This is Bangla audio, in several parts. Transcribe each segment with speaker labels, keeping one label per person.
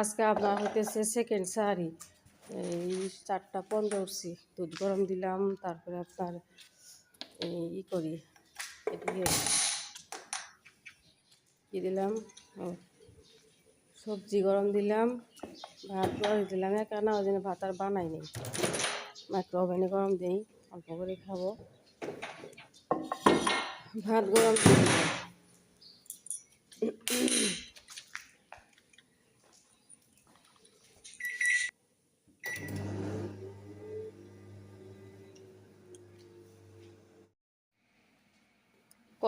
Speaker 1: আজকে আপনার হইতেছে সেকেন্ড সারি এই চারটা পনেরো উঠছি। দুধ গরম দিলাম, তারপরে আপনার ই করি, এদিকে কি দিলাম? সবজি গরম দিলাম, ভাত গরম দিলাম। কেন ওই জন্য ভাত আর বানাই নেই। মাইক্রো ওভেনে গরম দিই, অল্প করে খাব। ভাত গরম দিলাম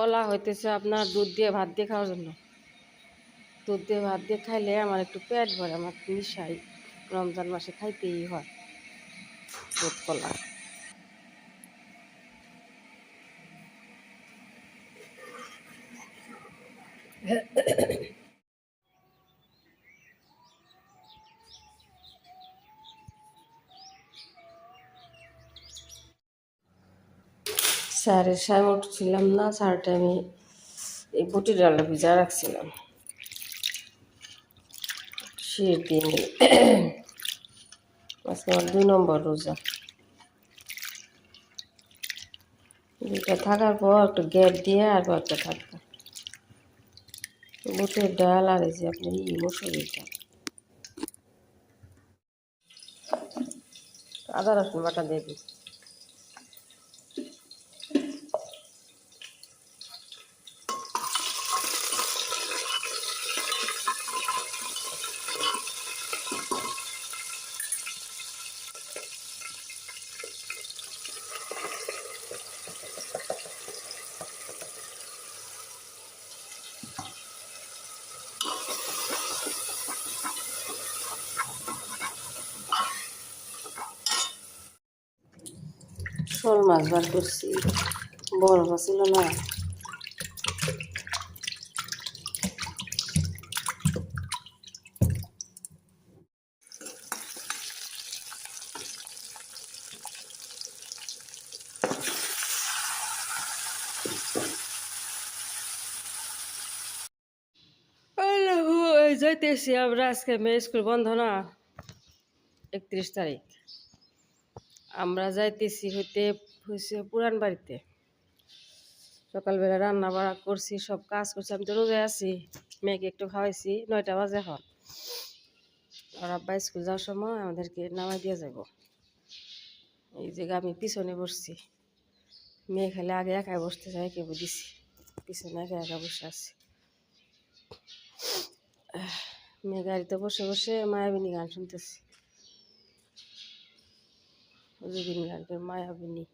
Speaker 1: কলা হইতেছে আপনার দুধ দিয়ে ভাত দিয়ে খাওয়ার জন্য। দুধ দিয়ে ভাত দিয়ে খাইলে আমার একটু পেট ভরে, আমার নিশাই রমজান মাসে খাইতেই হয় দুধ কলা। স্যারের সাহেব উঠছিলাম না, স্যারটা আমি এই বুটি ডালা ভিজা রাখছিলাম। আজকে আমার দুই নম্বর রোজা। দুটা থাকার পর একটু গ্যাপ দিয়ে আর কয়েকটা থাকবে। বুটের ডাল আর এই যে আপনার ই ডাল। আদা রসুন বাটা দিয়ে শোল মাছ বার করছি। মাছ ছিল না। এই যাইতেছি। আমরা আজকে মেয়ে স্কুল বন্ধ না? একত্রিশ তারিখ। আমরা যাইতেছি হইতে হয়েছে পুরান বাড়িতে। সকালবেলা রান্না বাড়া করছি, সব কাজ করছি। আমি তো রোজে আছি, মেয়েকে একটু খাওয়াইছি, নয়টা বাজে এখন। আর আব্বা স্কুল যাওয়ার সময় আমাদেরকে নামাই দিয়ে যাব। এই যে আমি পিছনে বসছি। মেয়ে খালি আগে একাই বসতে চাই কে দিছি। পিছনে একা একা বসে আছি। মেয়ে গাড়িতে বসে বসে মায়াবিনী গান শুনতেছি। জুবিন গার্গের মায়াবিনী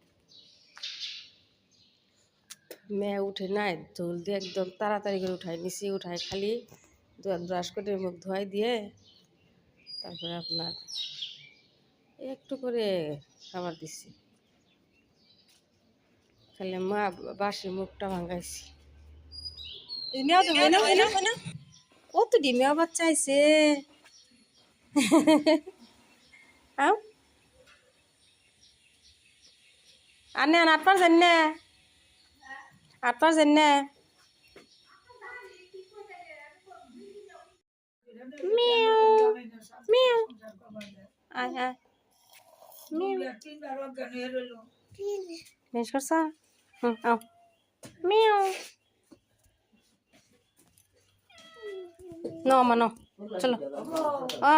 Speaker 1: মেয়ে উঠে নাই ঝোল দিয়ে একদম তাড়াতাড়ি করে উঠাই নিচে উঠাই খালি দু- ব্রাশ করে মুখ ধোয়াই দিয়ে তারপরে আপনার একটু করে খাবার দিছি খালি মা বাসি মুখটা ভাঙাইছি কত ডিমেও বাচ্চা আইছে আও আনে আন আটবার জানি না আটবার জানি না বেশ করছা হুম আও মিউ নো মা নো চলো ও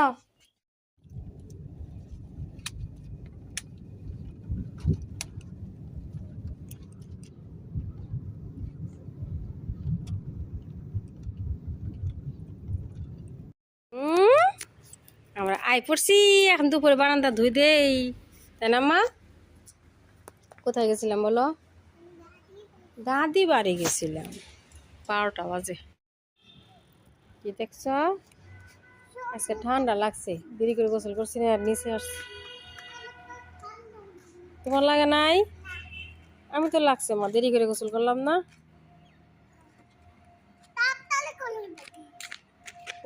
Speaker 1: হুম? আই পড়ছি এখন দুপুরে বারান্দা ধুই দেই। তাই না, মা? কোথায় গেছিলাম বলো? দাদি বাড়ি গেছিলাম, বারোটা বাজে। কি দেখছ? আজকে ঠান্ডা লাগছে, দেরি করে গোসল করছি না, আর নিচে আসছি। তোমার লাগে নাই? আমি তো লাগছে, মা, দেরি করে গোসল করলাম না।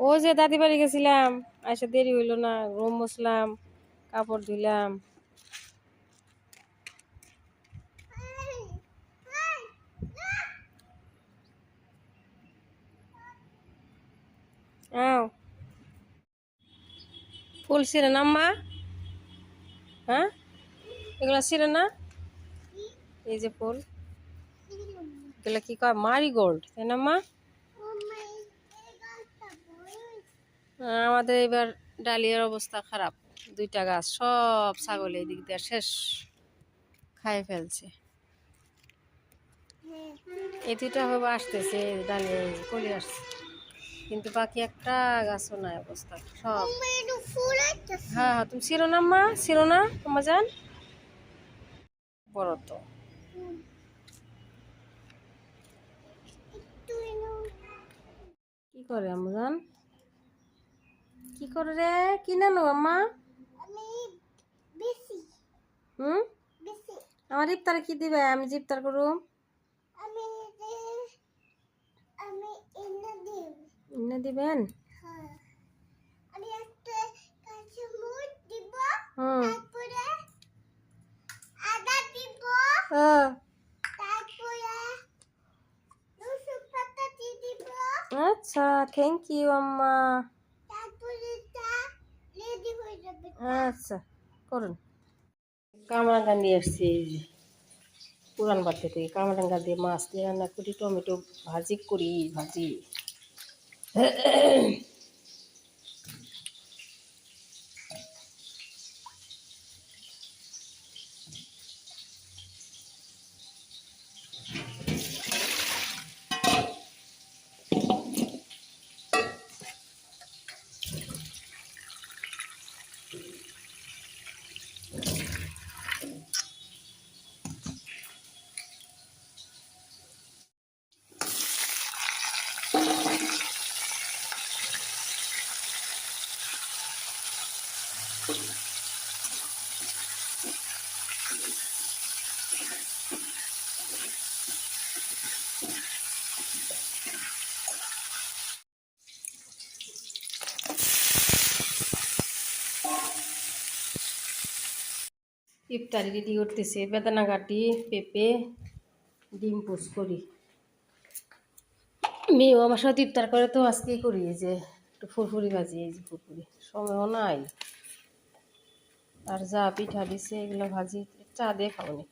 Speaker 1: ও যে দাদি বাড়ি গেছিলাম আইসা দেরি হইল না রুম মুছলাম, কাপড় ধুলাম ফুল ছিঁড়ে না মা? হ্যাঁ? এগুলো ছিঁড়ে না? এই যে ফুল। এগুলো কি কয়? মারিগোল্ড, তাই না মা? আমাদের এবার ডালিয়ার অবস্থা খারাপ। দুইটা গাছ, সব ছাগল এই দিক দিয়ে শেষ। খাই ফেলছে। এই দুইটা হবে আসতেছে ডালিয়া কলি আসছে। কিন্তু বাকি একটা গাছও নাই অবস্থা, সব। হ্যাঁ হ্যাঁ তুমি না মা? ছিল না? যান। বড় তো। কি করে আমা যান? কি করে? রে কি নানো আম্মা? হুম? আমার ইফতারে কি দিবে? আমি যে ইফতার করুম এনে দিবেন? হ্যাঁ। আচ্ছা থ্যাংক ইউ আম্মা। আচ্ছা করুন। কামরাঙ্গা নিয়ে এসছি এই যে, পুরান বাড়তে থেকে। কামরাঙ্গা দিয়ে মাছ দিয়ে রান্না করি, টমেটো ভাজি করি, ভাজি। ইফতারি রেডি করতেছে বেদানা কাটি পেঁপে, ডিম পোস করি। মেয়েও আমার সাথে ইফতার করে তো আজকেই করি যে একটু ফুরফুরি ভাজি, এই যে ফুরফুরি। সময়ও নাই। আর যা পিঠা দিছে, এগুলো ভাজি, চা দিয়ে খাব নি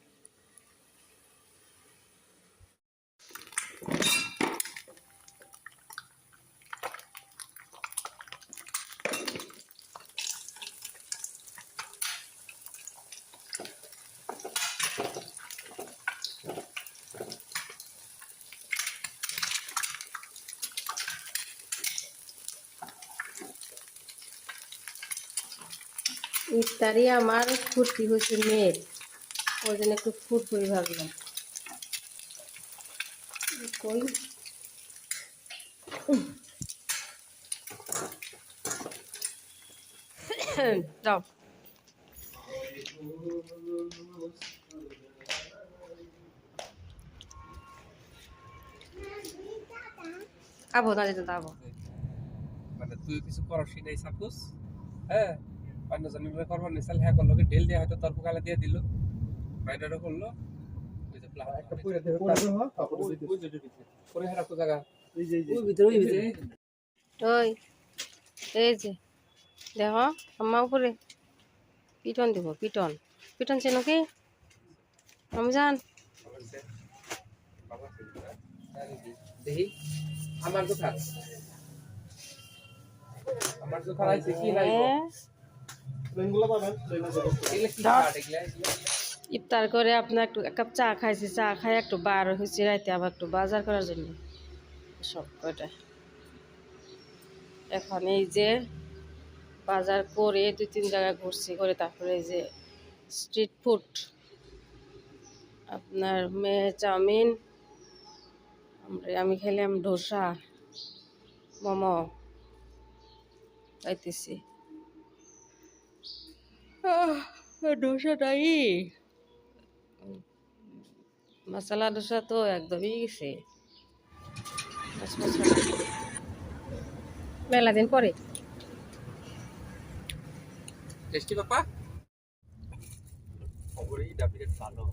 Speaker 1: ইফতারি আমার ফুর্তি হয়েছে মেয়ের। ওই জন্য একটু ফুরফুরি ভাবলাম। কই? যাও। আবো না যেতে আবো
Speaker 2: মানে তুই কিছু করস নাই সাপোজ হ্যাঁ? অন্য জনের করবার নিসাল হ্যাঁ করল কি ঢেল দিয়ে হয়তো তর্ক কালা দিয়ে দিল। বাইরেরও করল। ওই যে প্লান একটা পুরো দেহ ওই যে পরে হারা তো জায়গা। ওই ভিতরে ওই ভিতরে।
Speaker 1: ওই এই যে দেখো আম্মা উপরে। পিটন দিব পিটন। পিটন চেন কি? আমি জান
Speaker 2: দেখি। আমার দোকান আমার আছে কি নাই
Speaker 1: ইফতার করে আপনার একটু এক কাপ চা খাইছি, চা খাই একটু বার হয়েছি রাইতে, আবার একটু বাজার করার জন্য। সব কয়টা? এখন এই যে বাজার করে দুই তিন জায়গায় ঘুরছি, করে তারপরে এই যে স্ট্রিট ফুড আপনার মেয়ে চাউমিন আমি খেলাম ধোসা, মোমো, খাইতেছি। ডোসাটাই মশলা ডোসা তো একদমই গেছে। মেলা দিন পরে।
Speaker 2: টেস্টি ভালো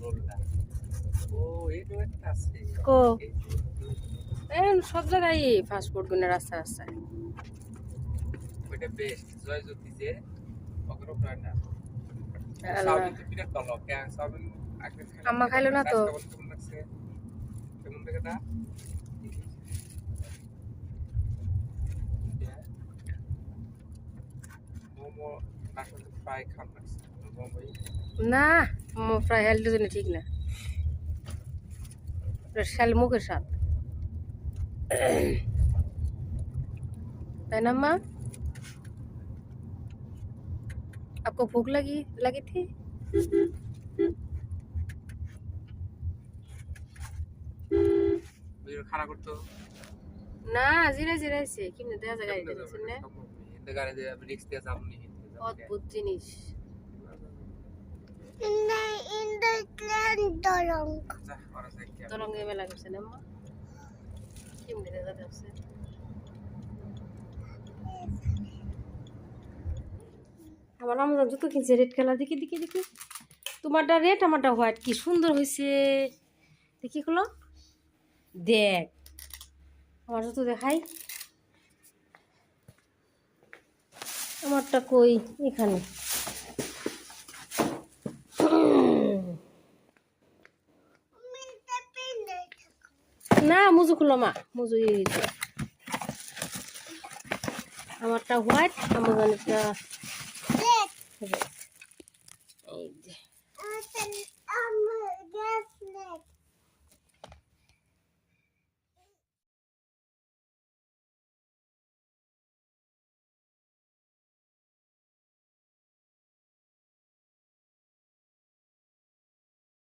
Speaker 2: রোলটা ও এই তো একটা আছে।
Speaker 1: কো? এখন সব জায়গায় ফাস্ট ফুড রাস্তা রাস্তায়।
Speaker 2: ওইটা বেস্ট জয় জ্যোতি যে।
Speaker 1: আম্মা খাইলো না তো?
Speaker 2: না মোমো আসলে খাম
Speaker 1: না মোমো ফ্রাই হেলথের জন্য ঠিক না শাল মুখের স্বাদ তাই না মা आपको भूख लगी लगी थी
Speaker 2: ভিডিও খারাপ করতো
Speaker 1: না জিরা জিরাইছে কিমনে দেখা যায় গাড়িটা দেখছেন না
Speaker 2: হিন্দে গাড়ি দিয়ে রিক্স দিয়ে যাবো নি
Speaker 1: অদ্ভুত জিনিস
Speaker 3: In the in the Glendoron.
Speaker 2: যা ওরা যাই কি
Speaker 1: তরঙ্গে মেলা করছে না মা কিমনে দেখা যাচ্ছে আমার আমাজন জুতো কিনছে রেড কালার দেখি দেখি দেখি। তোমারটা রেড আমারটা হোয়াইট কি সুন্দর হয়েছে দেখি হলো দেখ। আমার জুতো দেখাই। আমারটা কই? এখানে। না, মুজু খুলো মা। মুজু আমারটা হোয়াইট আমাজনটা হবে